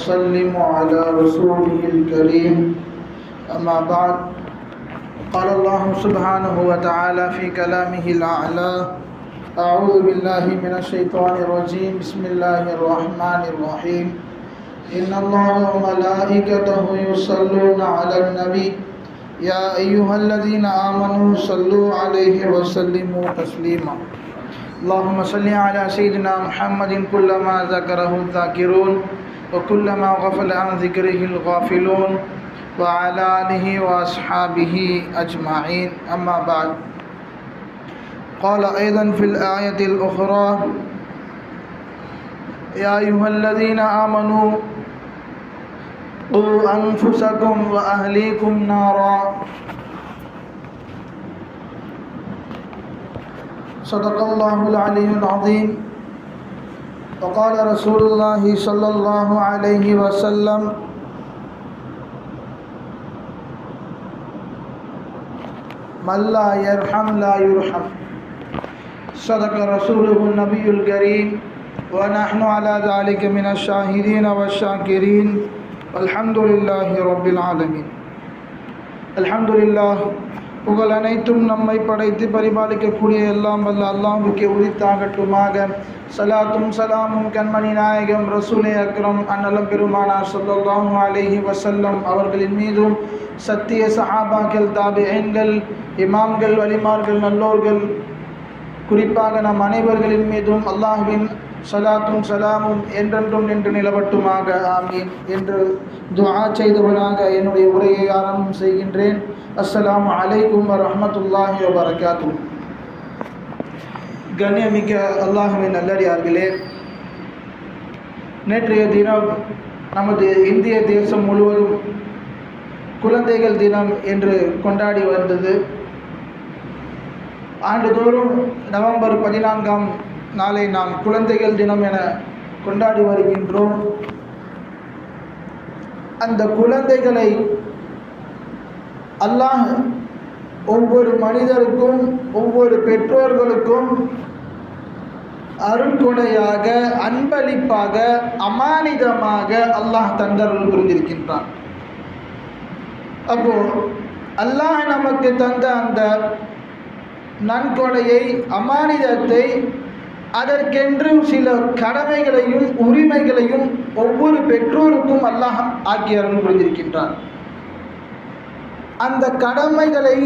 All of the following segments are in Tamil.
ونسلم على رسوله الكريم. أما بعد، قال الله سبحانه وتعالى في كلامه الأعلى أعوذ بالله من الشيطان الرجيم. بسم الله الرحمن الرحيم. إن الله وملائكته يصلون على النبي. يا أيها الذين آمنوا صلوا عليه وسلموا تسليما. اللهم صل على سيدنا محمد كلما ذكره الذاكرون. وكلما غفل عن ذكره الغافلون وعلى آله وأصحابه أجمعين. أما بعد. قال أيضا في الآية الأخرى يا أيها الذين آمنوا قوا أنفسكم وأهليكم نارا. صدق الله العلي العظيم. وقال رسول الله صلى الله عليه وسلم من لا يرحم لا يرحم. صدق رسوله النبي الكريم ونحن على ذلك من الشاهدين والشاكرين. والحمد لله رب العالمين. الحمد لله புகழ் அனைத்தும் நம்மை படைத்து பரிபாலிக்கக்கூடிய எல்லாம் வல்ல அல்லாஹுக்கு உரித்தாகட்டுமாக. சலாத்தும் சலாமும் கண்மணி நாயகம் ரசூலே அக்ரம் அன்னலம் பெருமானார் சொல்லல்லாஹு அலேஹி வசல்லம் அவர்களின் மீதும் சத்திய சஹாபாக்கள் தாபியன்கள் இமாம்கள் வலிமார்கள் நல்லோர்கள் குறிப்பாக நம் அனைவர்களின் மீதும் அல்லாஹுவின் சலாத்தும் சலாமும் என்றென்றும் நின்று நிலவட்டுமாக. ஆமீன். என்று துவா செய்தவனாக என்னுடைய உரையை ஆரம்பம் செய்கின்றேன். அஸ்லாம் அலைக்கும் வரமத்துல்லாஹி வரகாத்தும் கண்ணியமிக்க அல்லாஹுவின் நல்லடியார்களே நேற்றைய தினம் நமது இந்திய தேசம் முழுவதும் குழந்தைகள் தினம் என்று கொண்டாடி வந்தது. ஆண்டுதோறும் நவம்பர் பதினான்காம் நாளை நாம் குழந்தைகள் தினம் என கொண்டாடி வருகின்றோம். அந்த குழந்தைகளை அல்லாஹ் ஒவ்வொரு மனிதருக்கும் ஒவ்வொரு பெற்றோர்களுக்கும் அருண்கொடையாக அன்பளிப்பாக அமானிதமாக அல்லாஹ் தந்தருள் புரிந்திருக்கின்றான். அப்போ அல்லாஹ் நமக்கு தந்த அந்த நன்கொடையை அமானிதத்தை அதற்கென்று சில கடமைகளையும் உரிமைகளையும் ஒவ்வொரு பெற்றோருக்கும் அல்லாஹ் ஆக்கி அருள் புரிந்திருக்கின்றான். அந்த கடமைகளை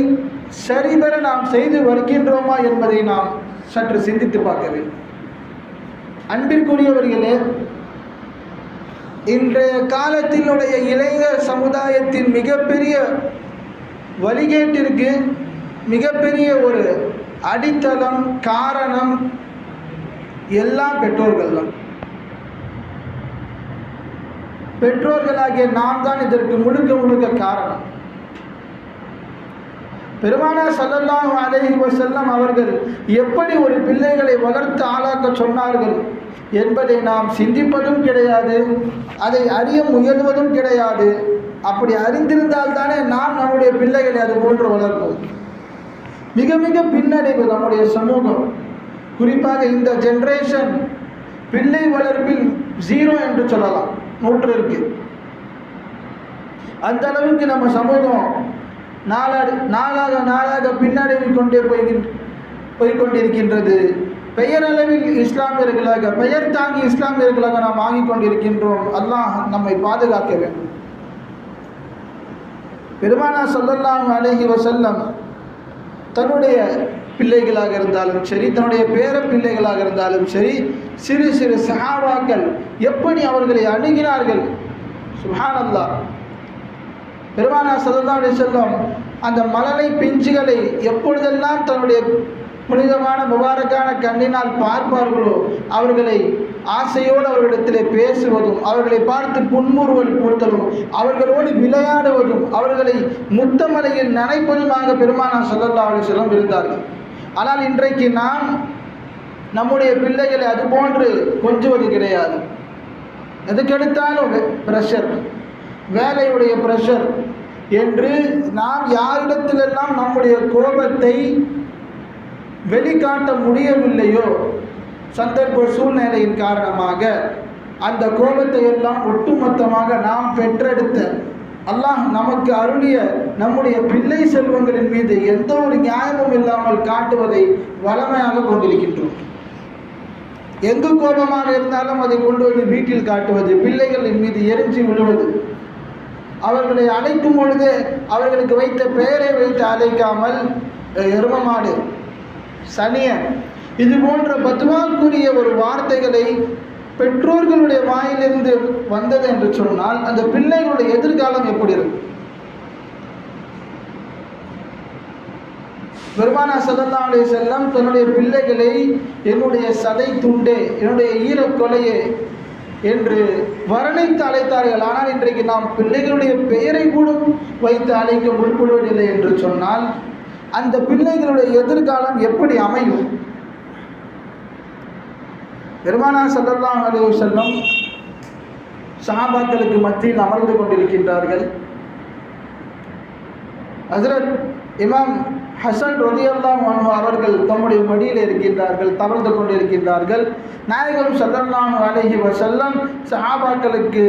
சரிபெற நாம் செய்து வருகின்றோமா என்பதை நாம் சற்று சிந்தித்து பார்க்க வேண்டும். அன்பிற்குரியவர்களே இன்றைய காலத்தினுடைய இளைஞர் சமுதாயத்தின் மிகப்பெரிய வழிகேட்டிற்கு மிகப்பெரிய ஒரு அடித்தளம் காரணம் எல்லாம் பெற்றோர்கள் தான். பெற்றோர்களாகிய நாம் தான் இதற்கு முழுக்க முழுக்க காரணம். பெருமானா சல்லல்லாஹு அலைஹி வசல்லம் அவர்கள் எப்படி ஒரு பிள்ளைகளை வளர்த்து ஆளாக்க சொன்னார்கள் என்பதை நாம் சிந்திப்பதும் கிடையாது அதை அறிய முயல்வதும் கிடையாது. அப்படி அறிந்திருந்தால் தானே நாம் நம்முடைய பிள்ளைகளை அது போன்று வளர்ப்போம். மிக மிக பின்னடைவு நம்முடைய சமூகம். குறிப்பாக இந்த ஜென்ரேஷன் பிள்ளை வளர்ப்பில் ஜீரோ என்று சொல்லலாம். நூற்றிற்கு அந்த அளவுக்கு நம்ம சமூகம் நாளாடு நாளாக நாளாக பின்னடைவு கொண்டே போய்கின்ற போய்கொண்டிருக்கின்றது. பெயரளவில் இஸ்லாமியர்களாக பெயர் தாங்கி இஸ்லாமியர்களாக நாம் ஆகிக் கொண்டிருக்கின்றோம். அல்லாஹ் நம்மை பாதுகாக்க வேண்டும். பெருமானா சொல்லலாம் அழகி வசல்லம் தன்னுடைய பிள்ளைகளாக இருந்தாலும் சரி தன்னுடைய பேர பிள்ளைகளாக இருந்தாலும் சரி சிறு சிறு சஹாபாக்கள் எப்படி அவர்களை அணுகினார்கள்? சுஹான் பெருமானா சல்லா செல்வம் செல்லம் அந்த மலலை பிஞ்சுகளை எப்பொழுதெல்லாம் தன்னுடைய புனிதமான முபாரக்கான கண்ணினால் பார்ப்பார்களோ அவர்களை ஆசையோடு அவர்களிடத்திலே பேசுவதும் அவர்களை பார்த்து புன்முறுவல் கொடுத்தலும் அவர்களோடு விளையாடுவதும் அவர்களை முத்தமலையில் நனைப்பதுமாக பெருமானா சொல்லல்லா அலி செல்லம் இருந்தார்கள். ஆனால் இன்றைக்கு நாம் நம்முடைய பிள்ளைகளை அது போன்று கொஞ்சுவது கிடையாது. எதுக்கெடுத்தாலும் ப்ரெஷர் வேலையுடைய ப்ரெஷர் என்று நாம் யாரிடத்திலெல்லாம் நம்முடைய கோபத்தை வெளிக்காட்ட முடியவில்லையோ சந்தர்ப்ப சூழ்நிலையின் காரணமாக அந்த கோபத்தை எல்லாம் ஒட்டுமொத்தமாக நாம் பெற்றெடுத்த அல்லாஹ் நமக்கு அருளிய நம்முடைய பிள்ளை செல்வங்களின் மீது எந்த ஒரு நியாயமும் இல்லாமல் காட்டுவதை வளமையாக கொண்டிருக்கின்றோம். எங்கு கோபமாக இருந்தாலும் அதை கொண்டு வந்து வீட்டில் காட்டுவது பிள்ளைகளின் மீது எரிஞ்சு விழுவது. அவர்களை அழைக்கும் பொழுது அவர்களுக்கு வைத்த பெயரை வைத்து அழைக்காமல் எருமமாடு சனியன் இது போன்ற பத்துவாக்குரிய ஒரு வார்த்தைகளை பெற்றோர்களுடைய வாயிலிருந்து வந்தது என்று சொன்னால் அந்த பிள்ளைகளுடைய எதிர்காலம் எப்படி இருக்கும்? பெருமானா சல்லல்லா செல்லம் தன்னுடைய பிள்ளைகளை என்னுடைய சதை துண்டே என்னுடைய ஈரக் கொலையே என்று வர்ணித்து அழைத்தார்கள். ஆனால் இன்றைக்கு நாம் பிள்ளைகளுடைய பெயரை கூட வைத்து அழைக்க முற்படுவதில்லை என்று சொன்னால் அந்த பிள்ளைகளுடைய எதிர்காலம் எப்படி அமையும்? பெருமானா சல்லல்லாஹு அலைஹி செல்லம் சஹாபாக்களுக்கு மத்தியில் அமர்ந்து கொண்டிருக்கின்றார்கள். ஹசரத் இமாம் ஹசன் ரலியல்லாஹு மனு அவர்கள் தம்முடைய மடியில் இருக்கின்றார்கள் தவழ்ந்து கொண்டிருக்கின்றார்கள். நாயகம் சல்லல்லாம் அலஹி வசல்லம் சஹாபாக்களுக்கு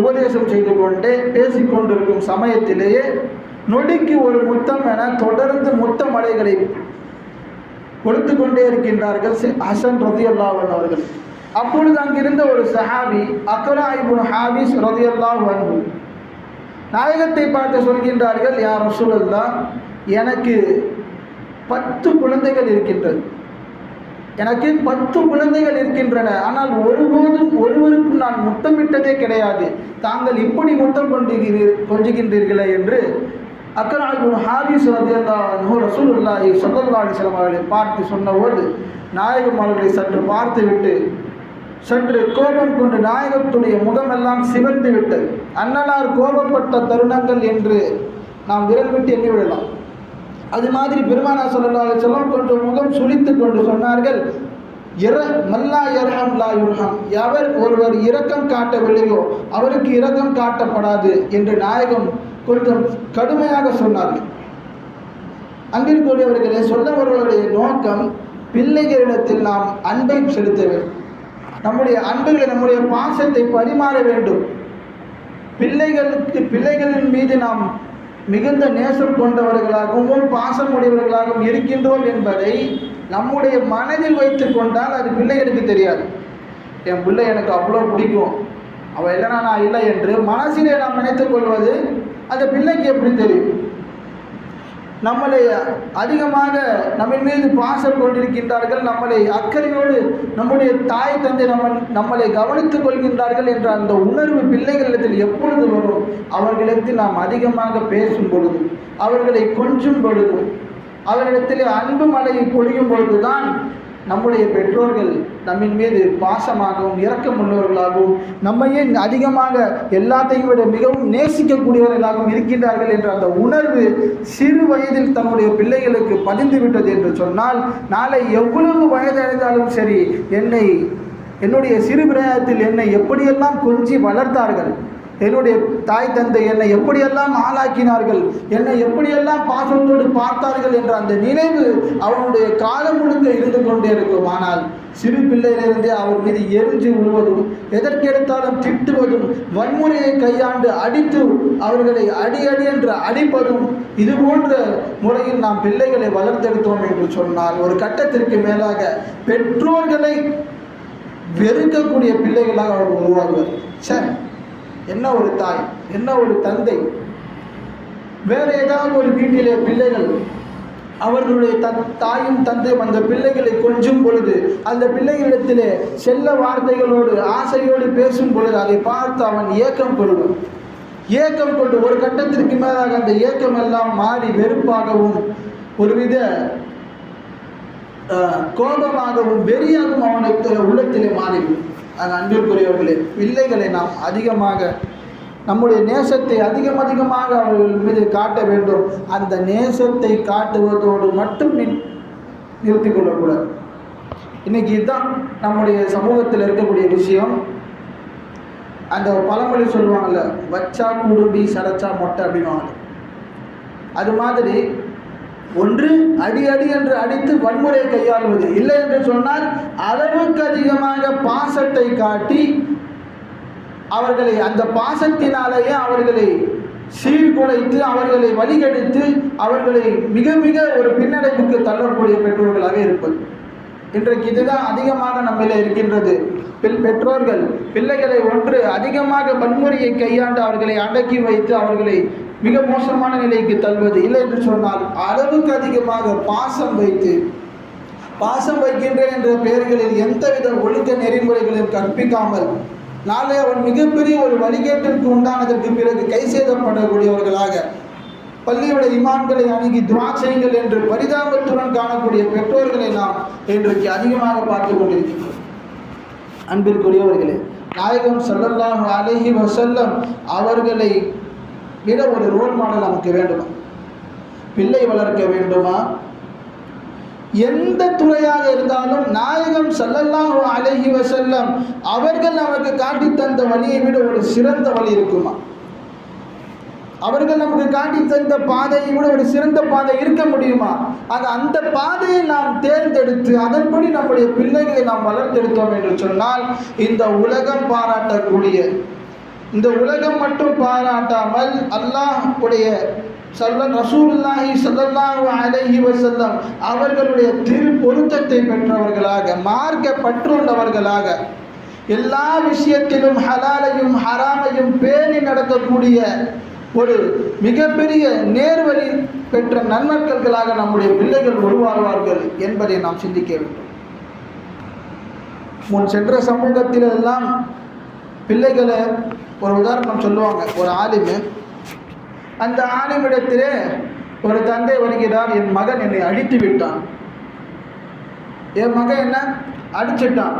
உபதேசம் செய்து கொண்டே பேசிக்கொண்டிருக்கும் சமயத்திலேயே நொடிக்கு ஒரு முத்தம் என தொடர்ந்து முத்தமலைகளை கொடுத்து கொண்டே இருக்கின்றார்கள் ஹசன் ரதி அல்லாஹன் அவர்கள். அப்பொழுது அங்கிருந்த ஒரு சஹாபி அக்ரா இபுன் ஹாபிஸ் ரதி அல்லாஹன் நாயகத்தை பார்த்து சொல்கின்றார்கள் யார் ரசூலல்லா எனக்கு பத்து குழந்தைகள் இருக்கின்றது. எனக்கு பத்து குழந்தைகள் இருக்கின்றன. ஆனால் ஒருபோதும் ஒருவருக்கும் நான் முத்தமிட்டதே கிடையாது. தாங்கள் இப்படி முத்தம் கொண்டுகிறீர் கொஞ்சுகின்றீர்களே என்று அக்கராஜுன் ஹாரிஸ் ரதியல்லாஹு ரசூலுல்லாஹி ஸல்லல்லாஹு அலைஹி வஸல்லம் அவர்களை பார்த்து சொன்னபோது நாயகம் அவர்களை சற்று பார்த்துவிட்டு சற்று கோபம் கொண்டு நாயகத்துடைய முகமெல்லாம் சிவந்து விட்டது அன்னலார் கோபப்பட்ட தருணங்கள் என்று நாம் விரல் விட்டு எண்ணிவிடலாம். அது மாதிரி பெருமானா சொல்லலாக செல்லம் கொண்டு முகம் சுழித்து கொண்டு சொன்னார்கள் இர மல்லா இரஹம் லா யுர்ஹம். எவர் ஒருவர் இரக்கம் காட்டவில்லையோ அவருக்கு இரக்கம் காட்டப்படாது என்று நாயகம் கொஞ்சம் கடுமையாக சொன்னார்கள். அங்கிருக்கூடியவர்களே சொன்னவர்களுடைய நோக்கம் பிள்ளைகளிடத்தில் நாம் அன்பை செலுத்த வேண்டும். நம்முடைய அன்புகளை நம்முடைய பாசத்தை பரிமாற வேண்டும். பிள்ளைகளுக்கு பிள்ளைகளின் மீது நாம் மிகுந்த நேசம் கொண்டவர்களாகவும் பாசமுடையவர்களாகவும் இருக்கின்றோம் என்பதை நம்முடைய மனதில் வைத்து கொண்டால் அது பிள்ளைகளுக்கு தெரியாது. என் பிள்ளை எனக்கு அவ்வளோ பிடிக்கும். அவள் இல்லைனா நான் இல்லை என்று மனசிலே நாம் நினைத்துக் கொள்வது அந்த பிள்ளைக்கு எப்படி தெரியும்? நம்மளை அதிகமாக நம்ம மீது பாசம் கொண்டிருக்கின்றார்கள். நம்மளை அக்கறையோடு நம்முடைய தாய் தந்தை நம்ம நம்மளை கவனித்துக் கொள்கின்றார்கள் என்ற அந்த உணர்வு பிள்ளைகளிடத்தில் எப்பொழுது வரும்? அவர்களிடத்தில் நாம் அதிகமாக பேசும் பொழுது அவர்களை கொஞ்சும் பொழுதும் அவர்களிடத்தில் அன்பு மலையை பொழியும் பொழுதுதான் நம்முடைய பெற்றோர்கள் நம்மின் மீது பாசமாகவும் இரக்கமுள்ளவர்களாகவும் நம்மையே அதிகமாக எல்லாத்தையும் விட மிகவும் நேசிக்கக்கூடியவர்களாகவும் இருக்கின்றார்கள் என்ற அந்த உணர்வு சிறு வயதில் தன்னுடைய பிள்ளைகளுக்கு பதிந்து விட்டது என்று சொன்னால் நாளை எவ்வளவு வயதடைந்தாலும் சரி என்னை என்னுடைய சிறு பிராயத்தில் என்னை எப்படியெல்லாம் கொஞ்சி வளர்த்தார்கள் என்னுடைய தாய் தந்தை என்னை எப்படியெல்லாம் ஆளாக்கினார்கள்? என்னை எப்படியெல்லாம் பாசத்தோடு பார்த்தார்கள் என்ற அந்த நினைவு அவனுடைய காலம் முழுக்க இருந்து கொண்டே இருக்கும். ஆனால் சிறு பிள்ளையிலிருந்தே அவர் மீது எரிஞ்சு விழுவதும் எதற்கெடுத்தாலும் திட்டுவதும் வன்முறையை கையாண்டு அடித்து அவர்களை அடி அடி என்று அடிப்பதும் இது போன்ற முறையில் நாம் பிள்ளைகளை வளர்த்தெடுத்தோம் என்று சொன்னால் ஒரு கட்டத்திற்கு மேலாக பெற்றோர்களை வெறுக்கக்கூடிய பிள்ளைகளாக அவர் உருவாகுவார். சரி என்ன ஒரு தாய் என்ன ஒரு தந்தை? வேற ஏதாவது ஒரு வீட்டிலே பிள்ளைகள் அவர்களுடைய த தாயும் தந்தையும் அந்த பிள்ளைகளை கொஞ்சும் பொழுது அந்த பிள்ளைகளிடத்திலே செல்ல வார்த்தைகளோடு ஆசையோடு பேசும் பொழுது அதை பார்த்து அவன் ஏக்கம் கொள்வான். ஏக்கம் கொண்டு ஒரு கட்டத்திற்கு மேலாக அந்த ஏக்கம் எல்லாம் மாறி வெறுப்பாகவும் ஒருவித கோபமாகவும் வெறியாகவும் அவனுக்கு உள்ளத்திலே மாறிவிடும். அன்பிற்குரியவர்களே பிள்ளைகளை நாம் அதிகமாக நம்முடைய நேசத்தை அதிகம் அதிகமாக அவர்கள் மீது காட்ட வேண்டும். அந்த நேசத்தை காட்டுவதோடு மட்டும் நிறுத்தி கொள்ளக்கூடாது. இன்னைக்கு இதுதான் நம்முடைய சமூகத்தில் இருக்கக்கூடிய விஷயம். அந்த பழமொழி சொல்லுவாங்கல்ல வச்சா குடும்பி சடைச்சா மொட்டை அப்படின்வாங்க அது மாதிரி ஒன்று அடி அடி என்று அடித்து வன்முறையை கையாள்வது. இல்லை என்று சொன்னால் அளவுக்கு அதிகமாக பாசத்தை காட்டி அவர்களை அந்த பாசத்தினாலேயே அவர்களை சீர்குலைத்து அவர்களை வழிகெடுத்து அவர்களை மிக மிக ஒரு பின்னடைவுக்கு தள்ளக்கூடிய பெற்றோர்களாக இருப்பது. இன்றைக்கு இதுதான் அதிகமாக நம்மில் இருக்கின்றது. பில் பெற்றோர்கள் பிள்ளைகளை ஒன்று அதிகமாக வன்முறையை கையாண்டு அவர்களை அடக்கி வைத்து அவர்களை மிக மோசமான நிலைக்கு தள்ளுவது இல்லை என்று சொன்னால் அளவுக்கு அதிகமாக பாசம் வைத்து பாசம் வைக்கின்றேன் என்ற பெயர்களில் எந்தவித ஒழுக்க நெறிமுறைகளையும் கற்பிக்காமல் நாளை அவன் மிகப்பெரிய ஒரு வழிகேட்டிற்கு உண்டானதற்கு பிறகு கை செய்தப்படக்கூடியவர்களாக பள்ளியோட இமான்களை அணுகி துவா என்று பரிதாபத்துடன் காணக்கூடிய பெற்றோர்களை நாம் இன்றைக்கு அதிகமாக பார்த்து கொண்டிருக்கிறோம் அன்பிற்குரியவர்களே நாயகம் ஸல்லல்லாஹு அழகி வசல்லம் அவர்களை விட ஒரு ரோல் மாடல் நமக்கு வேண்டுமா? பிள்ளை வளர்க்க வேண்டுமா? எந்த துறையாக இருந்தாலும் நாயகம் ஸல்லல்லாஹு அழகிவ செல்லம் அவர்கள் நமக்கு காட்டி தந்த வழியை விட ஒரு சிறந்த வழி இருக்குமா? அவர்கள் நமக்கு காட்டி தந்த பாதையை விட ஒரு சிறந்த பாதை இருக்க முடியுமா? ஆக அந்த பாதையை நாம் தேர்ந்தெடுத்து அதன்படி நம்முடைய பிள்ளைகளை நாம் வளர்த்தெடுத்தோம் என்று சொன்னால் இந்த உலகம் பாராட்டக்கூடிய இந்த உலகம் மட்டும் பாராட்டாமல் அல்லாஹுடைய சல்ல ரசூல்லாஹி ஸல்லல்லாஹு அலைஹி வஸல்லம் அவர்களுடைய திரு பொருத்தத்தை பெற்றவர்களாக மார்க்க பற்றுள்ளவர்களாக எல்லா விஷயத்திலும் ஹலாலையும் ஹராமையும் பேணி நடக்கக்கூடிய ஒரு மிகப்பெரிய நேர்வழி பெற்ற நன்மக்கள்களாக நம்முடைய பிள்ளைகள் உருவாகுவார்கள் என்பதை நாம் சிந்திக்க வேண்டும். முன் சென்ற சமூகத்தில் எல்லாம் பிள்ளைகளை ஒரு உதாரணம் சொல்லுவாங்க. ஒரு ஆலிமு அந்த ஆலிமிடத்திலே ஒரு தந்தை வருகிறார் என் மகன் என்னை அடித்து விட்டான். என் மகன் என்ன? அடிச்சிட்டான்.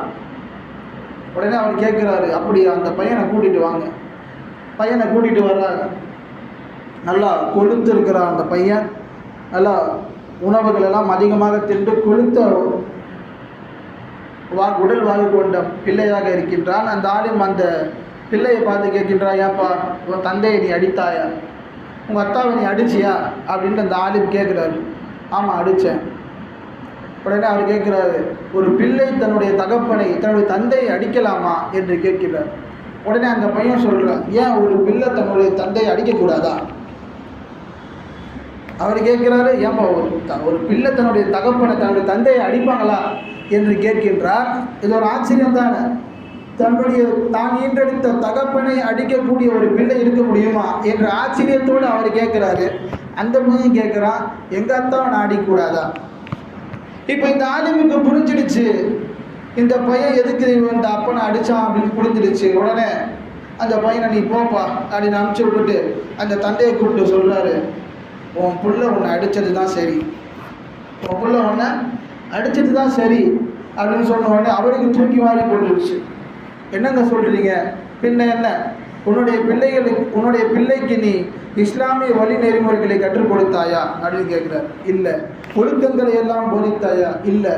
உடனே அவர் கேட்குறாரு அப்படி அந்த பையனை கூட்டிட்டு வாங்க. பையனை கூட்டிட்டு வர்றாங்க. நல்லா கொளுத்துருக்கிறான் அந்த பையன். நல்லா உணவுகளெல்லாம் அதிகமாக தின்று கொழுத்த வா உடல் வாங்கி கொண்ட பிள்ளையாக இருக்கின்றான். அந்த ஆளும் அந்த பிள்ளையை பார்த்து கேட்கின்றாயாப்பா உன் தந்தையை நீ அடித்தாயா? உங்கள் அத்தாவை நீ அடிச்சியா? அப்படின்ட்டு அந்த ஆலிம் கேட்குறாரு. ஆமாம் அடித்தேன் உடனே அவர் கேட்குறாரு ஒரு பிள்ளை தன்னுடைய தகப்பனை தன்னுடைய தந்தையை அடிக்கலாமா? என்று கேட்கிறார். உடனே அந்த பையன் சொல்கிறான் ஏன் ஒரு பிள்ளை தன்னுடைய தந்தையை அடிக்கக்கூடாதா? அவர் கேட்கிறாரு ஏன்பா ஒரு த- ஒரு பிள்ளை தன்னுடைய தகப்பனை தன்னுடைய தந்தையை அடிப்பாங்களா? என்று கேட்கின்றார். இது ஒரு ஆச்சரியம் தானே. தன்னுடைய தான் ஈன்றெடுத்த தகப்பனை அடிக்கக்கூடிய ஒரு பிள்ளை இருக்க முடியுமா என்ற ஆச்சரியத்தோடு அவர் கேட்குறாரு. அந்த பையன் கேட்குறான் எங்கள் அத்தாவை நான் அடிக்கக்கூடாதா இப்போ இந்த ஆலிமுக்கு புரிஞ்சிடுச்சு. இந்த பையன் எதுக்கு இந்த அப்பனை அடித்தான் அப்படின்னு புரிஞ்சிடுச்சு. உடனே அந்த பையனை நீ போப்பா அப்படின்னு அனுப்பிச்சு விட்டுட்டு அந்த தந்தையை கூப்பிட்டு சொல்கிறாரு உன் புள்ள உன்னை அடித்தது தான் சரி. உன் புள்ள உன்னை அடித்தது தான் சரி அப்படின்னு சொன்ன உடனே அவருக்கு தூக்கி வாரி போட்டுருச்சு என்னங்க சொல்கிறீங்க பின்ன என்ன? உன்னுடைய பிள்ளைகளுக்கு உன்னுடைய பிள்ளைக்கு நீ இஸ்லாமிய வழி நெறிமுறைகளை கற்றுக் கொடுத்தாயா? அப்படின்னு கேட்குறார். இல்லை. ஒழுக்கங்களை எல்லாம் போதித்தாயா? இல்லை.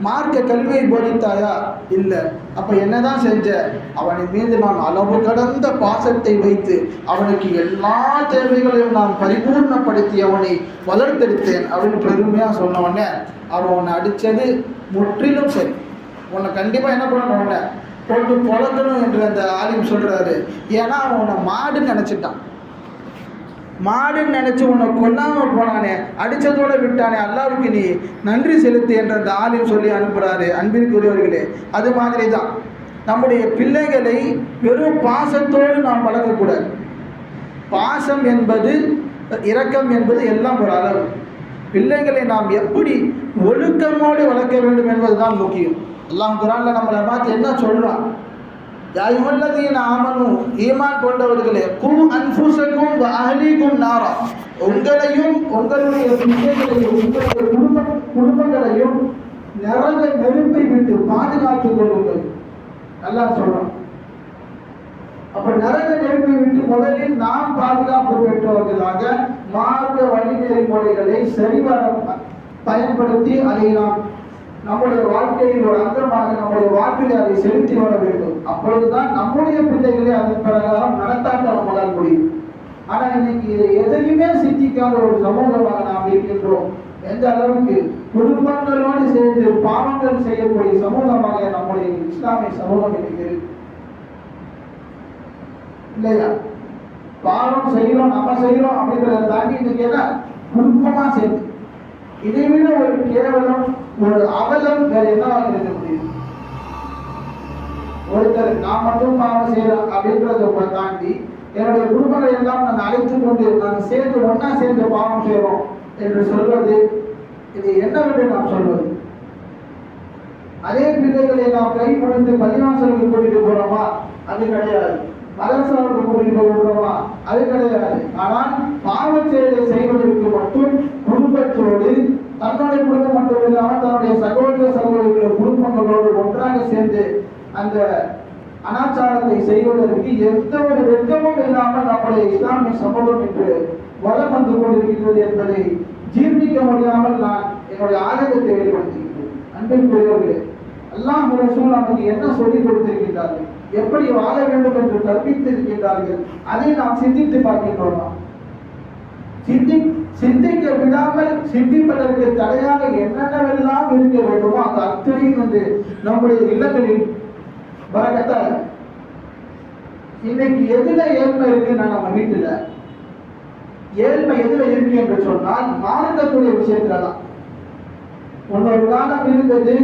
மார்க்க கல்வியை போதித்தாயா? இல்லை. அப்போ என்னதான் செஞ்ச? அவனின் மீது நான் அளவு கடந்த பாசத்தை வைத்து அவனுக்கு எல்லா தேவைகளையும் நான் பரிபூர்ணப்படுத்தி அவனை வளர்த்தெடுத்தேன் அப்படின்னு பெருமையாக சொன்ன உடனே அவன் உன்னை அடித்தது முற்றிலும் சரி. உன்னை கண்டிப்பாக என்ன பண்ணணும் உன்னை? போட்டு பொழக்கணும் என்று அந்த ஆலிம் சொல்கிறாரு ஏன்னா அவன் உன்னை மாடுன்னு நினச்சிட்டான். மாடுன்னு நினச்சி உன்னை கொல்லாமல் போனானே அடித்ததோட விட்டானே அல்லாவுக்கு நீ நன்றி செலுத்து என்ற அந்த ஆலிம் சொல்லி அனுப்புகிறாரு அன்பிற்குரியவர்களே அது மாதிரி தான் நம்முடைய பிள்ளைகளை வெறும் பாசத்தோடு நாம் வளர்க்கக்கூடாது. பாசம் என்பது இரக்கம் என்பது எல்லாம் ஒரு அளவு. பிள்ளைகளை நாம் எப்படி ஒழுக்கமோடு வளர்க்க வேண்டும் என்பதுதான் முக்கியம். அல்லாஹ் குரான்ல நம்மளை பார்த்து என்ன சொல்றான் யாயுவல்லதீன ஆமனும் ஈமான் கொண்டவர்களே கு அன்புசக்கும் அஹலிக்கும் நாரா. உங்களையும் உங்களுடைய பிள்ளைகளையும் உங்களுடைய குடும்ப குடும்பங்களையும் நரக நெருப்பை விட்டு பாதுகாத்துக் கொள்ளுங்கள். நல்லா சொல்றோம் அப்ப நரக நெருப்பை விட்டு முதலில் நாம் பாதுகாப்பு பெற்றவர்களாக மார்க்க வழி நெறிமுறைகளை சரிவர பயன்படுத்தி அதை நாம் நம்முடைய வாழ்க்கையில் ஒரு அங்கமாக நம்முடைய வாழ்க்கையில் அதை செலுத்தி வர வேண்டும். அப்பொழுதுதான் நம்முடைய பிள்ளைகளை அதன் பிரகாரம் நடத்தாட்ட நம்மளால் முடியும். ஆனா இன்னைக்கு இதை எதையுமே சிந்திக்காத ஒரு சமூகமாக நாம் இருக்கின்றோம். எந்த அளவுக்கு குடும்பங்களோடு சேர்ந்து பாவங்கள் செய்யக்கூடிய சமூகமாக நம்முடைய இஸ்லாமிய சமூகம் இருக்கிறது. இல்லையா? பாவம் செய்யறோம் நம்ம செய்யறோம் அப்படின்றத தாண்டி இன்னைக்கு என்ன? குடும்பமா சேர்ந்து. இதை விட ஒரு கேவலம் ஒரு அவலம் வேற என்னவாக இருக்க முடியும்? ஒருத்தர் நான் மட்டும் பாவம் செய்யறேன் அப்படின்றத தாண்டி என்னுடைய குடும்பங்களை எல்லாம் நான் அழைத்து கொண்டு நான் சேர்ந்து ஒன்னா சேர்ந்து பாவம் செய்யறோம் என்று சொல்வது இது என்னவென்று நாம் சொல்வது? அதே பிள்ளைகளை நாம் கைப்படுத்து முடிந்து பள்ளிவாசலுக்கு கூட்டிட்டு போறோமா அது கிடையாது. மதரசாவுக்கு கூட்டிட்டு போகிறோமா அது கிடையாது. ஆனால் பாவ செயலை செய்வதற்கு மட்டும் குடும்பத்தோடு தன்னுடைய குடும்பம் மட்டும் இல்லாமல் தன்னுடைய சகோதர சகோதரிகளுடைய குடும்பங்களோடு ஒன்றாக சேர்ந்து அந்த அனாச்சாரத்தை செய்வதற்கு எந்த ஒரு வெட்கமும் இல்லாமல் நம்முடைய இஸ்லாமிய சமூகம் என்று வளம் வந்து கொண்டிருக்கின்றது என்பதை ஜீர்ணிக்க முடியாமல் நான் என்னுடைய ஆதங்கத்தை அன்பின் அன்பிற்குரியவர்களே எல்லாம் ரசூல் நமக்கு என்ன சொல்லிக் கொடுத்திருக்கின்றார்கள்? எப்படி வாழ வேண்டும் என்று கற்பித்திருக்கின்றார்கள்? அதை நாம் சிந்தித்து பார்க்கின்றோம்? சிந்தி சிந்திக்க விடாமல் சிந்திப்பதற்கு தடையாக என்னென்னவெல்லாம் இருக்க வேண்டுமோ அந்த அத்தனையும் வந்து நம்முடைய இல்லங்களில் வரக்கத்தால் இன்னைக்கு எதுல ஏழ்மை இருக்குன்னா நம்ம வீட்டுல ஏழ்மை எதுல இருக்கு என்று சொன்னால் மார்க்கத்துடைய விஷயத்துல தான். உன்னொரு காலம் இருந்தது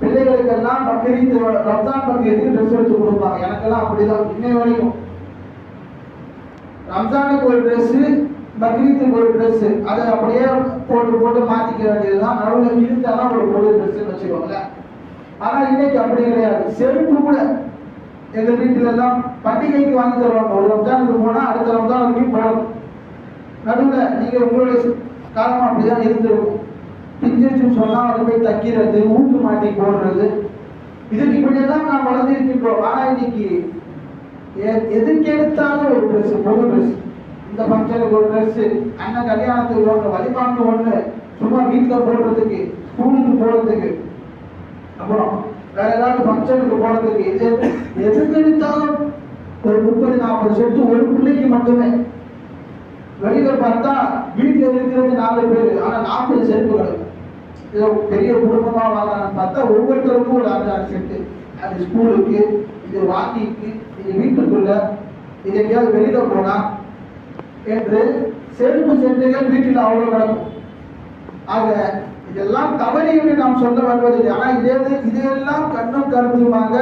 பிள்ளைகளுக்கெல்லாம் பக்ரீத் ரம்ஜான் பக்ரீத்துக்கு ட்ரெஸ் எடுத்து கொடுப்பாங்க. எனக்கெல்லாம் அப்படிதான் இன்னை வரைக்கும். ரம்ஜானுக்கு ஒரு ட்ரெஸ் பக்ரீத்துக்கு ஒரு ட்ரெஸ் அதை அப்படியே போட்டு போட்டு மாத்திக்க வேண்டியதுதான். நடுவில் இருந்தாலும் ஒரு பொது ட்ரெஸ் வச்சுக்கோங்களேன். ஆனா இன்னைக்கு அப்படி கிடையாது. செருப்பு கூட எங்க வீட்டுல எல்லாம் பண்டிகைக்கு வாங்கி தருவாங்க. ஒரு ரம்ஜானுக்கு போனா அடுத்த ரம்ஜானுக்கு போகணும் நடுவில் நீங்க உங்களுடைய காலம் அப்படிதான் இருந்திருக்கும். பிஞ்சிருச்சுன்னு சொன்னா அதை போய் தைக்கிறது மூக்கு மாட்டி போடுறது. இதுக்கு இப்படியெல்லாம் நான் வளர்ந்துருக்கின்றோம். ஆனா இன்னைக்கு எ- எதுக்கு எடுத்தாலும் ஒரு ட்ரெஸ் பொது ட்ரெஸ் இந்த ஃபங்க்ஷனுக்கு ஒரு ட்ரெஸ் அண்ணன் கல்யாணத்துக்கு ஒன்று வழிபாட்டு ஒன்று சும்மா வீட்டில் போடுறதுக்கு ஸ்கூலுக்கு போகிறதுக்கு அப்புறம் வேற ஏதாவது ஃபங்க்ஷனுக்கு போகிறதுக்கு இது எதுக்கு எடுத்தாலும் ஒரு முப்பது நாற்பது செட்டு ஒரு பிள்ளைக்கு மட்டுமே. வெளியில பார்த்தா வீட்டில் இருக்கிறது நாலு பேர் ஆனால் நாற்பது செருப்புகள் ஏதோ பெரிய குடும்பமாக வாங்கலாம்னு பார்த்தா ஒவ்வொருத்தருக்கும் ஒரு அஞ்சு ஆறு செட்டு அது ஸ்கூலுக்கு இது வாக்கிக்கு இது வீட்டுக்குள்ள இது எங்கேயாவது வெளியில போனால் என்று செருப்பு சென்றுகள் வீட்டில் அவ்வளவு கிடக்கும். ஆக இதெல்லாம் தவறு என்று நாம் சொல்ல வருவதில்லை. ஆனால் இதே இதையெல்லாம் கண்ணும் கருத்துமாக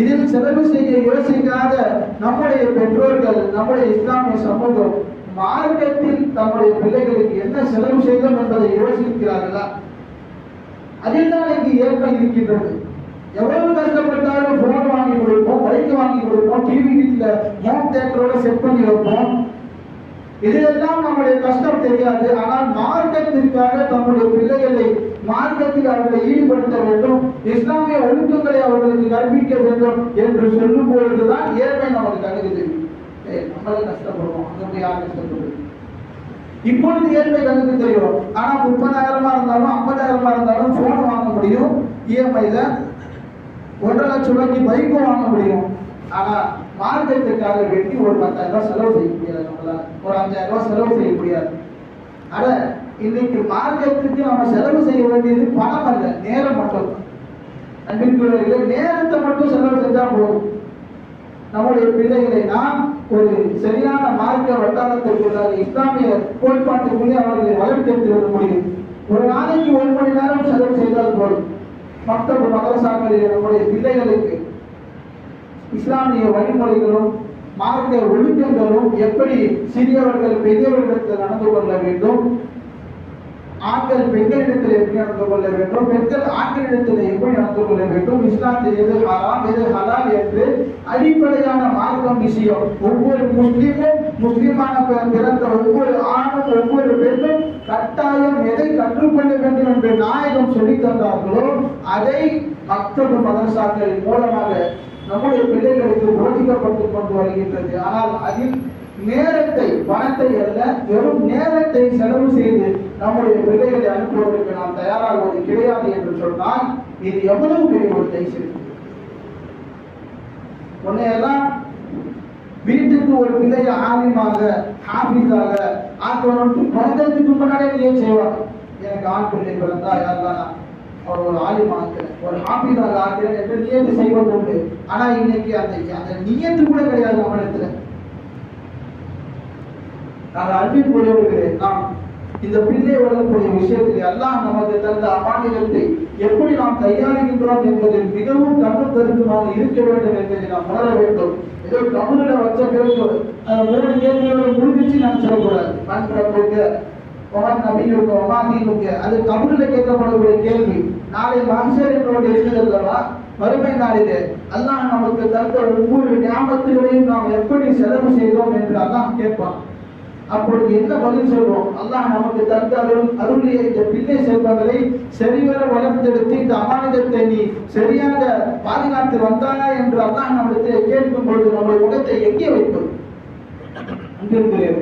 இதில் செலவு செய்ய யோசிக்காத நம்முடைய பெற்றோர்கள் நம்முடைய இஸ்லாமிய சமூகம் மார்க்கத்தில் தம்முடைய பிள்ளைகளுக்கு என்ன செலவு செய்தோம் என்பதை யோசிக்கிறார்களா? அதில் தான் இங்கு ஏற்ப இருக்கின்றது. எவ்வளவு கஷ்டப்பட்டாலும் போன் வாங்கி கொடுப்போம் பைக் வாங்கி கொடுப்போம் டிவி வீட்டில் ஹோம் தேட்டரோட செட் பண்ணி வைப்போம். இதெல்லாம் நம்முடைய கஷ்டம் தெரியாது. ஆனால் மார்க்கத்திற்காக நம்முடைய பிள்ளைகளை மார்க்கத்தில் அவர்களை ஈடுபடுத்த வேண்டும். இஸ்லாமிய ஒழுங்குகளை அவர்களுக்கு கற்பிக்க வேண்டும் என்று சொல்லும் பொழுதுதான் ஏழ்மை நமக்கு கணக்கு தெரியும் கஷ்டப்படுவோம். அங்க போய் யார் கஷ்டப்படுறது இப்பொழுது ஏழ்மை கணக்கு தெரியும். ஆனா முப்பதாயிரமா இருந்தாலும் ஐம்பதாயிரமா இருந்தாலும் போன் வாங்க முடியும். இஎம்ஐல ஒன்றரை லட்சம் ரூபாய்க்கு பைக்கும் வாங்க முடியும். ஆனா மார்க்கத்துக்காக வேண்டி ஒரு பத்தாயிரம் ரூபாய் செலவு செய்ய முடியாது நம்மளால. ஒரு அஞ்சாயிரம் ரூபாய் செலவு செய்ய முடியாது. ஆனா இன்னைக்கு மார்க்கத்துக்கு நம்ம செலவு செய்ய வேண்டியது பணம் அல்ல நேரம் மட்டும். அன்பிற்குரியவர்களே நேரத்தை மட்டும் செலவு செஞ்சா போதும். நம்முடைய பிள்ளைகளை நாம் ஒரு சரியான மார்க்க வட்டாரத்திற்குள்ளாக இஸ்லாமிய கோட்பாட்டுக்குள்ளே அவர்களை வளர்த்தெடுத்து வர முடியும். ஒரு நாளைக்கு ஒரு மணி நேரம் செலவு செய்தால் போதும். மற்ற மதரசாக்களில் நம்முடைய பிள்ளைகளுக்கு இஸ்லாமிய வழிமுறைகளும் மார்க்க ஒழுக்கங்களும் எப்படி சிறியவர்கள் பெரியவர்களுக்கு நடந்து கொள்ள வேண்டும்? ஆண்கள் பெண்களிடத்தில் எப்படி நடந்து கொள்ள வேண்டும்? பெண்கள் ஆண்களிடத்தில் எப்படி நடந்து கொள்ள வேண்டும்? இஸ்லாத்தில் எது ஹராம் எது ஹலால் என்று அடிப்படையான மார்க்கம் விஷயம். ஒவ்வொரு முஸ்லீமும் முஸ்லிமான பிறந்த ஒவ்வொரு ஆணும் ஒவ்வொரு பெண்ணும் கட்டாயம் எதை கற்றுக்கொள்ள வேண்டும் என்று நாயகம் சொல்லித் தந்தார்களோ அதை மக்தபு மதரசாக்களின் மூலமாக நம்முடைய பிள்ளைகளுக்கு போதிக்கப்பட்டுக் கொண்டு வருகின்றது. ஆனால் அதில் நேரத்தை பணத்தை அல்ல வெறும் நேரத்தை செலவு செய்து நம்முடைய பிள்ளைகளை அனுப்புவதற்கு நாம் தயாராகுவது கிடையாது என்று சொன்னால் இது எவ்வளவு பெரிய ஒரு தைசில் உன்னையெல்லாம் வீட்டுக்கு ஒரு பிள்ளைய ஆலிமாக ஹாஃபிஸாக ஆக்கணும்னு பிறந்ததுக்கு முன்னாடியே நீ ஏன் செய்வாங்க. எனக்கு ஆண் பிள்ளை பிறந்தா யாரெல்லாம் அவர் ஒரு ஆலிம் ஆக்கல ஒரு ஹாபிதாக ஆக்கல என்று நியத்து செய்வது உண்டு ஆனா இன்னைக்கு அந்த அந்த நியத்து கூட கிடையாது அவனிடத்துல. நான் அன்பின் அன்பிற்குரியவர்களே நாம் இந்த பிள்ளை வளரக்கூடிய விஷயத்தில் எல்லாம் நமக்கு தந்த அமானிதத்தை எப்படி நாம் தயாரிக்கின்றோம் என்பதில் மிகவும் கண்ணு கருத்துமாக இருக்க வேண்டும் என்பதை நாம் உணர வேண்டும். ஏதோ தமிழில் வச்ச பிறகு அந்த மூணு கேள்வியோட முடிஞ்சிச்சு நாம் சொல்லக்கூடாது மண் பிறப்புக்கு ஒமன் நபியுக்கு ஒமாதீனுக்கு அது தமிழில் கேட்கப்படக்கூடிய கேள்வி. நாளை மகசர் என்னோடு இருக்கிறதல்லவா வறுமை நாளிலே. அல்லாஹ் நமக்கு தந்த ஒவ்வொரு ஞாபகங்களையும் நாம் எப்படி செலவு செய்தோம் என்று அல்லாஹ் கேட்பான். அப்பொழுது என்ன பதில் சொல்வோம்? அல்லாஹ் நமக்கு தந்த அருள் அருளிய இந்த பிள்ளை செல்வங்களை சரிவர வளர்த்தெடுத்து இந்த அமானிதத்தை நீ சரியாக பாதுகாத்து வந்தாயா என்று அல்லாஹ் நம்மிடத்தில் கேட்கும் பொழுது நம்முடைய முகத்தை எங்கே வைப்பது? அங்கிருக்கிறேன்.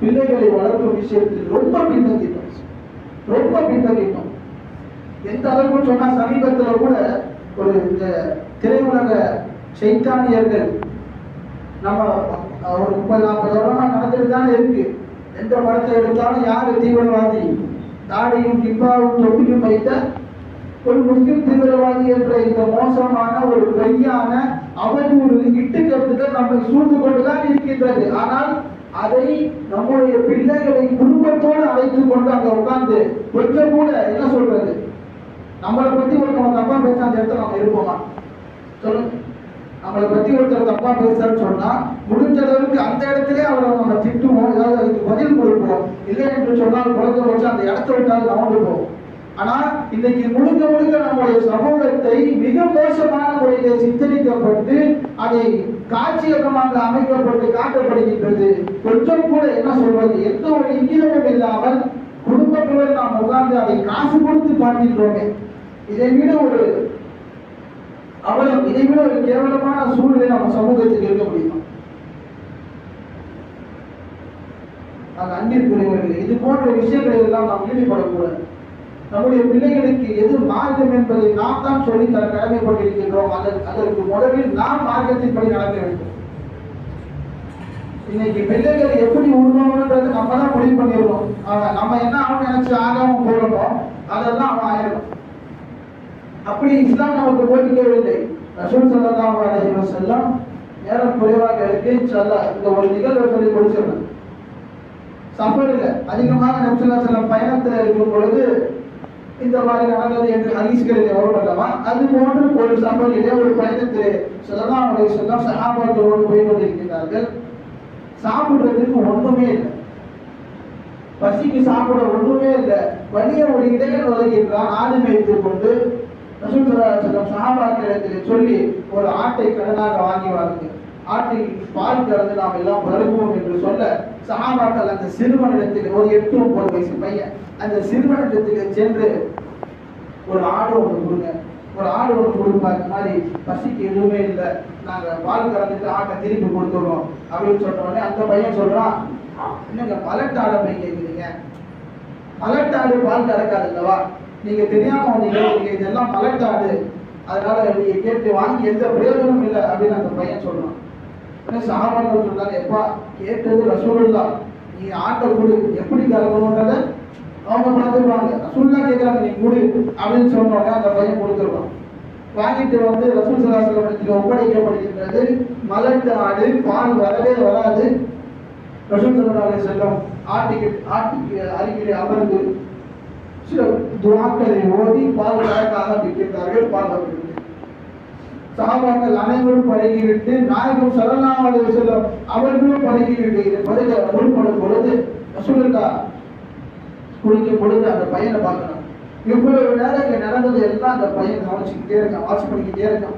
பிள்ளைகளை வளர்க்கும் விஷயத்தில் ரொம்ப பின்தங்கிட்டோம். ரொம்ப பின்தங்கிட்டோம். எந்த அளவுக்கு சொன்னா சமீபத்தில் கூட ஒரு இந்த திரையுலக சைத்தானியர்கள் நம்ம ஒரு முப்பது நாற்பது வருடமா நடந்துட்டு தானே இருக்கு. எந்த படத்தை எடுத்தாலும் யாரு தீவிரவாதி? தாடியும் கிப்பாவும் தொட்டியும் வைத்த ஒரு முஸ்லிம் தீவிரவாதி என்ற இந்த மோசமான ஒரு பொய்யான அவதூறு இட்டுக்கட்டுகள் நம்மை சூழ்ந்து கொண்டுதான் இருக்கின்றது. ஆனால் அதை நம்முடைய பிள்ளைகளை குடும்பத்தோடு அழைத்து கொண்டு அங்க உட்கார்ந்து கொஞ்சம் கூட என்ன சொல்றது? நம்மளை பத்தி ஒருத்தவங்க தப்பா பேச அந்த இடத்துல நம்ம இருப்போமா? சொல்லுங்க. நம்மளை பத்தி ஒருத்தர் தப்பா பேசுறான்னு சொன்னா முடிஞ்ச அளவுக்கு அந்த இடத்துல அவரை நம்ம திட்டுவோம் ஏதாவது அதுக்கு பதில் கொடுப்போம். இல்லை என்று சொன்னால் குழந்தை வச்சு அந்த இடத்த விட்டால் கவனிப்போம் ஆனா இன்னைக்கு முழுக்க முழுக்க நம்முடைய சமூகத்தை மிக மோசமான முறையில் சித்தரிக்கப்பட்டு அதை காட்சியகமாக அமைக்கப்பட்டு காட்டப்படுகின்றது. கொஞ்சம் கூட என்ன சொல்வது? எந்த ஒரு இங்கிலமும் இல்லாமல் குடும்பத்துடன் நாம் உட்கார்ந்து அதை காசு கொடுத்து பார்க்கின்றோமே. இதை விட ஒரு அவலம் இதை விட ஒரு கேவலமான சூழ்நிலை நம்ம சமூகத்தில் இருக்க முடியும்? அது அன்பிற்குரியவர்கள் இது போன்ற விஷயங்களை எல்லாம் நாம் ஈடுபடக்கூடாது. நம்முடைய பிள்ளைகளுக்கு எது மார்க்கம் என்பதை நாம் தான் சொல்லி தர கடமைப்பட்டிருக்கின்றோம். அதற்கு அதற்கு முதலில் நாம் மார்க்கத்தின்படி நடக்க வேண்டும். இன்னைக்கு பிள்ளைகள் எப்படி உருவாங்கன்றது நம்ம தான் முடிவு பண்ணிடுவோம் நம்ம என்ன அவன் நினைச்சு ஆகாம போடணும் அதெல்லாம் அவன் ஆயிடும் அப்படி இஸ்லாம் நமக்கு போதிக்கவில்லை. ரசூல் ஸல்லல்லாஹு அலைஹி செல்லம் நேரம் குறைவாக இருக்கு. சொல்ல இந்த ஒரு நிகழ்வை சொல்லி முடிச்சிடலாம். சஃபரில் அதிகமாக நபிசுல்லா செல்லம் பயணத்தில் இருக்கும் பொழுது இந்த மாதிரி நடந்தது என்று ஹதீஸ்களில் வரும்? அல்லவா அது போன்று ஒரு சம்பவத்திலே ஒரு பயணத்தில் ஸல்லல்லாஹு அலைஹி வஸல்லம் சஹாபாக்களோடு போய் கொண்டிருக்கிறார்கள் சாப்பிடுறதுக்கு ஒன்றுமே இல்லை. பசிக்கு சாப்பிட ஒன்றுமே இல்லை. வலிய ஒரு இடையில் உதவுகின்றான் ஆடு மேய்த்து கொண்டு ரசூல் ஸல்லல்லாஹு சொல்லி ஒரு ஆட்டை கடனாக வாங்கி வாருங்கள். ஆற்றில் பால் கறந்து நாம் எல்லாம் வருவோம் என்று சொல்ல சகாபாக்கள் அந்த சிறுவனிடத்தில் ஒரு எட்டு ஒன்பது வயசு பையன். அந்த சிறுவனிடத்தில் சென்று ஒரு ஆடு ஒன்று கொடுங்க. ஒரு ஆடு ஒன்று கொடுப்பா இந்த மாதிரி பசிக்கு எதுவுமே இல்லை. நாங்கள் பால் கறந்துட்டு ஆட்டை திருப்பி கொடுத்துடுறோம் அப்படின்னு சொன்ன அந்த பையன் சொல்றான் என்னங்க மலட்டாடை போய் கேட்குறீங்க மலட்டாடு பால் கறக்காது அல்லவா? நீங்க தெரியாம வந்தீங்க. இதெல்லாம் மலட்டாடு அதனால நீங்க கேட்டு வாங்கி எந்த பிரயோஜனமும் இல்லை அப்படின்னு அந்த பையன் சொல்றான். சாமான் சொல்றாங்க எப்பா கேட்டது ரசூலுல்லா நீ ஆட்டை கொடு எப்படி கறக்கணுன்றத அவங்க பார்த்துருவாங்க ரசூல்லா கேட்கறாங்க நீ கொடு அப்படின்னு சொன்னோட அந்த பையன் கொடுத்துருவான். வாங்கிட்டு வந்து ரசூல் சலாசலத்தில் ஒப்படைக்கப்படுகின்றது மலட்டு ஆடு பால் வரவே வராது. ரசூல் சலாசலம் செல்லம் ஆட்டுக்கு ஆட்டுக்கு அருகிலே அமர்ந்து சில துவாக்களை ஓதி பால் கறக்க ஆரம்பிக்கின்றார்கள் பால் வருகிறது சாபாக்கள் அனைவரும் பழகிவிட்டு நாயகம் சரணாவளி செல்லும் அவர்களும் பழகிவிட்டு இது பருக முற்படும் பொழுது ரசூலுல்லா குளிக்கும் பொழுது அந்த பையனை பார்க்கணும். இவ்வளவு நேரம் நடந்தது எல்லாம் அந்த பையன் கவனிச்சுக்கிட்டே இருக்கான் வாட்ச் பண்ணிக்கிட்டே இருக்கான்.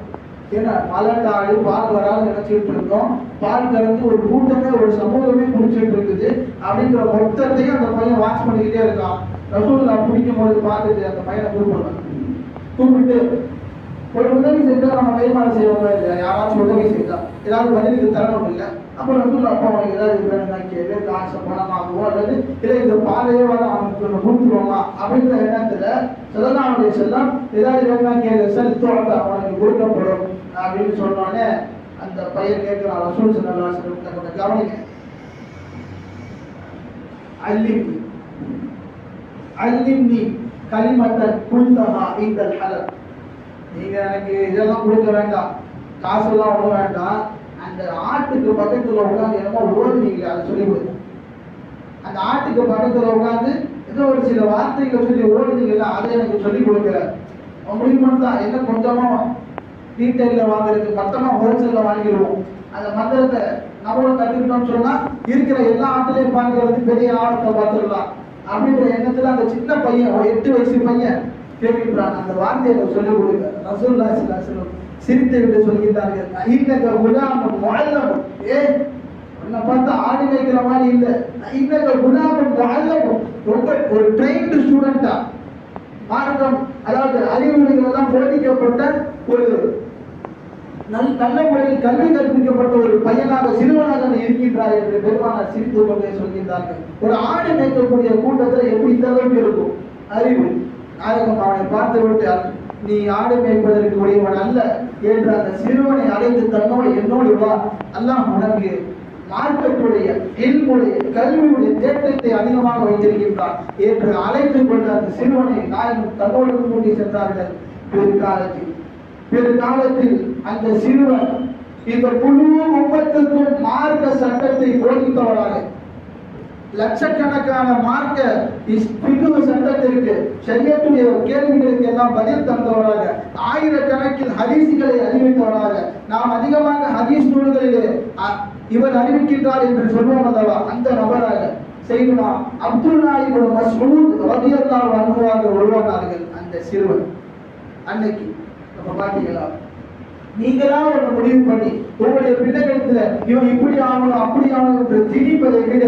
ஏன்னா மலட்டாடு பால் வராது நினைச்சிட்டு இருக்கோம் பால் கறந்து ஒரு கூட்டமே ஒரு சமூகமே குடிச்சிட்டு இருக்குது அப்படிங்கிற மொத்தத்தையும் அந்த பையன் வாட்ச் பண்ணிக்கிட்டே இருக்கான். ரசூல்லா பிடிக்கும் பொழுது பார்த்துட்டு அந்த பையனை கூப்பிடுறான் கூப்பிட்டு ஒரு உதவி செஞ்சா நம்ம கைமாறு செய்வோம் இல்லை யாராச்சும் உதவி செஞ்சா. ஏதாவது பதிலுக்கு தரணும் இல்லை? அப்போ ரசூல் அப்பா உனக்கு ஏதாவது வேணும்னா கேளு காசு பணம் ஆகுமோ அல்லது இல்லை இந்த பாதையே வர அவனுக்கு ஒன்று கொடுத்துருவோமா அப்படின்ற எண்ணத்துல சிதனாவுடைய செல்லம் ஏதாவது வேணும்னா கேளு சரி தோட்ட அவனுக்கு கொடுக்கப்படும் அப்படின்னு சொன்னோடனே அந்த பையன் கேட்கிறான் ரசூல் சல்லா செல்லம் கொஞ்சம் கவனிங்க. அல்லிம் அல்லிம்னி கலிமத்தன் குல்தஹா இந்த ஹலல் நீங்கள் எனக்கு இதெல்லாம் கொடுக்க வேண்டாம். காசெல்லாம் விட வேண்டாம். அந்த ஆட்டுக்கு பக்கத்தில் உட்காந்து என்னமோ ஓடுனீங்களே அதை சொல்லி கொடுங்க. அந்த ஆட்டுக்கு பக்கத்தில் உட்காந்து ஏதோ ஒரு சில வார்த்தைகளை சொல்லி ஓடுனீங்கல்ல அதை எனக்கு சொல்லி கொடுக்குற. முடியுமா தான் என்ன கொஞ்சமாக டீட்டெயிலில் வாங்குறது மொத்தமாக ஹோல்சேலில் வாங்கிடுவோம். அந்த மந்திரத்தை நம்மளும் கற்றுக்கிட்டோம்னு சொன்னால் இருக்கிற எல்லா ஆட்டுலையும் பார்க்கறது பெரிய ஆழத்தை பார்த்துடலாம். அப்படின்ற எண்ணத்தில் அந்த சின்ன பையன் ஒரு எட்டு வயசு பையன் கேட்கின்றான். அந்த வார்த்தையை சொல்லிக் கொடுங்க ரசூல்லா சிலாசலம் சிரித்து விட்டு சொல்கிறார்கள் இன்னக குலாமம் வாழ்லம் ஏ உன்னை பார்த்தா ஆடி வைக்கிற மாதிரி இல்லை. இன்னக குலாமம் வாழ்லம் ரொம்ப ஒரு ட்ரெயின்டு ஸ்டூடெண்டா மார்க்கம் அதாவது அறிவுரைகள் எல்லாம் போதிக்கப்பட்ட ஒரு நல் நல்ல முறையில் கல்வி கற்பிக்கப்பட்ட ஒரு பையனாக சிறுவனாக இருக்கின்றார் என்று பெருமானார் சிரித்து கொண்டே சொல்கின்றார்கள். ஒரு ஆடு மேய்க்கக்கூடிய கூட்டத்தில் எப்படி இந்த அளவுக்கு இருக்கும்? அறிவு. நாயகம் அவனை பார்த்து விட்டு நீ ஆடு மேய்ப்பதற்கு உடையவன் அல்ல என்று அந்த சிறுவனை அழைத்து தன்னோடு என்னோடு வா. அல்லாஹ் உனக்கு மார்க்கத்துடைய எல்முடைய கல்வியுடைய தேட்டத்தை அதிகமாக வைத்திருக்கின்றான் என்று அழைத்து கொண்டு அந்த சிறுவனை நாயகம் தன்னோடு கூட்டி சென்றார்கள். பிற்காலத்தில் பிற்காலத்தில் அந்த சிறுவன் இந்த முழு உம்மத்துக்கும் மார்க்க சட்டத்தை போதித்தவராக லட்சக்கணக்கான மார்க்க பிரிவு சட்டத்திற்கு சரியத்துடைய கேள்விகளுக்கு எல்லாம் பதில் தந்தவராக ஆயிரக்கணக்கில் ஹதீசுகளை அறிவித்தவராக நாம் அதிகமாக ஹதீஸ் நூல்களிலே அ- இவர் அறிவிக்கின்றார் என்று சொல்வோம் அல்லவா? அந்த நபராக செய்யணுமா அப்துல் இவரு மசூத் வதியத்தால் அன்ஹுவாக உருவானார்கள் அந்த சிறுவன். அன்னைக்கு நம்ம பார்த்தீங்களா நீங்களா ஒரு முடிவு பண்ணி உங்களுடைய பிள்ளைகளுக்கு இவன் இப்படி ஆகணும் அப்படி ஆகணும் என்று திணிப்பதை விட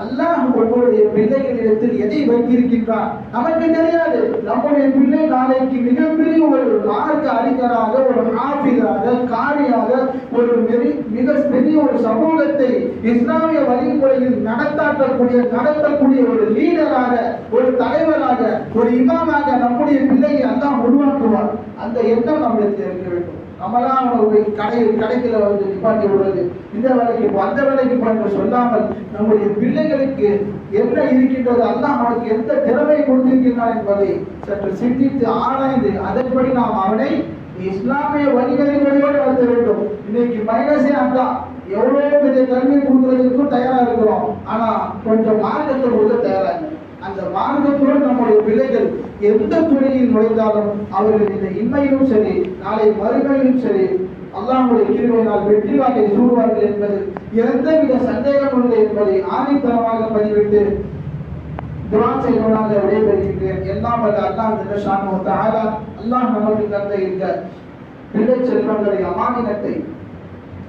அல்லாஹ் உங்களுடைய பிள்ளைகளிடத்தில் எதை வைத்திருக்கின்றான்? நமக்கு தெரியாது. நம்முடைய பிள்ளை நாளைக்கு மிகப்பெரிய ஒரு மார்க்க அறிஞராக ஒரு ஆபிதராக காரியாக ஒரு மிக மிக பெரிய ஒரு சமூகத்தை இஸ்லாமிய வழிமுறையில் நடத்தாட்டக்கூடிய நடத்தக்கூடிய ஒரு லீடராக ஒரு தலைவராக ஒரு இமாமாக நம்முடைய பிள்ளையை அல்லாஹ் உருவாக்குவார் அந்த எண்ணம் நம்மளுக்கு இருக்க வேண்டும். நம்மளாம் அவனை கடை கடைக்கில வந்து நிப்பாட்டி விடுறது. இந்த வேலைக்கு அந்த வேலைக்கு போன்ற சொல்லாமல் நம்முடைய பிள்ளைகளுக்கு என்ன இருக்கின்றது அல்லாஹ் அவனுக்கு எந்த திறமை கொடுத்திருக்கின்றான் என்பதை சற்று சிந்தித்து ஆராய்ந்து அதன்படி நாம் அவனை இஸ்லாமிய வழிகளிலோடு நடத்த வேண்டும். இன்னைக்கு மைனஸே அதான் எவ்வளவு பெரிய கல்வி கொடுக்கறதுக்கும் தயாரா இருக்கிறோம். ஆனா கொஞ்சம் மார்க்கத்தை கொடுக்க தயாரா இல்லை. அந்த நம்முடைய பிள்ளைகள் எந்த துறையில் நுழைந்தாலும் அவர்கள் இந்த இன்மையிலும் சரி நாளை மறுமையிலும் சரி அல்லாஹுடைய கிருமையினால் வெற்றி வாங்கை சூடுவார்கள் என்பது எந்தவித சந்தேகம் இல்லை என்பதை ஆணித்தரமாக பதிவிட்டு துவா செய்வனாக விடைபெறுகின்றேன். எல்லாம் வல்ல அல்லாஹ் ஜல்லஷானு தஆலா அல்லாஹ் நமக்கு தந்த இந்த பிள்ளை செல்வங்களை அமானினத்தை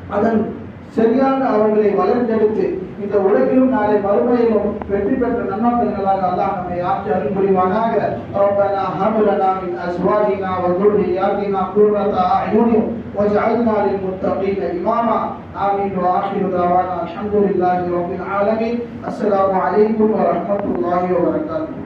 அதன் சரியாக அவர்களை வளர்ந்தெடுத்து இந்த உலகிலும் நாளை மறுமையிலும் வெற்றி பெற்ற நன்மக்கள்களாக அல்லாஹ் நம்மை ஆட்சி அருள் புரிவானாக ربنا هب لنا من ازواجنا وذرياتنا قرة اعين واجعلنا للمتقين اماما امين واخر دعوانا الحمد لله رب العالمين السلام عليكم ورحمه الله وبركاته